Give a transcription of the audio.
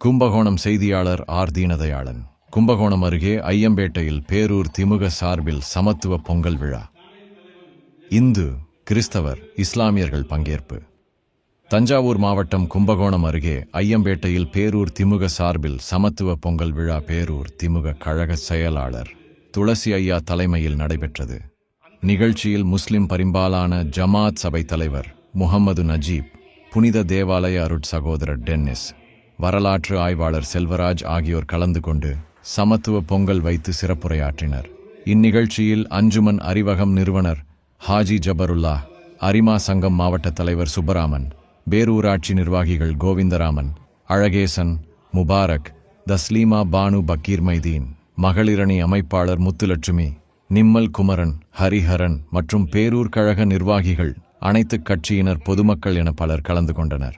கும்பகோணம் செய்தியாளர் ஆர். தீனதயாளன். கும்பகோணம் அருகே ஐயம்பேட்டையில் பேரூர் திமுக சார்பில் சமத்துவ பொங்கல் விழா. இந்து கிறிஸ்தவர் இஸ்லாமியர்கள் பங்கேற்பு. தஞ்சாவூர் மாவட்டம் கும்பகோணம் அருகே ஐயம்பேட்டையில் பேரூர் திமுக சார்பில் சமத்துவ பொங்கல் விழா பேரூர் திமுக கழக செயலாளர் துளசி ஐயா தலைமையில் நடைபெற்றது. நிகழ்ச்சியில் முஸ்லிம் பரிம்பாலான ஜமாத் சபை தலைவர் முகமது நஜீப் புனித தேவாலய அருட் சகோதரர் டென்னிஸ் வரலாற்று ஆய்வாளர் செல்வராஜ் ஆகியோர் கலந்து கொண்டு சமத்துவ பொங்கல் வைத்து சிறப்புரையாற்றினர். இந்நிகழ்ச்சியில் அஞ்சுமன் அறிவகம் நிறுவனர் ஹாஜி ஜபருல்லா அரிமா சங்கம் மாவட்ட தலைவர் சுப்பராமன் பேரூராட்சி நிர்வாகிகள் கோவிந்தராமன் அழகேசன் முபாரக் தஸ்லீமா பானு பக்கீர் மைதீன் மகளிரணி அமைப்பாளர் முத்துலட்சுமி நிம்மல் குமரன் ஹரிஹரன் மற்றும் பேரூர் கழக நிர்வாகிகள் அனைத்துக் கட்சியினர் பொதுமக்கள் என பலர் கலந்து கொண்டனர்.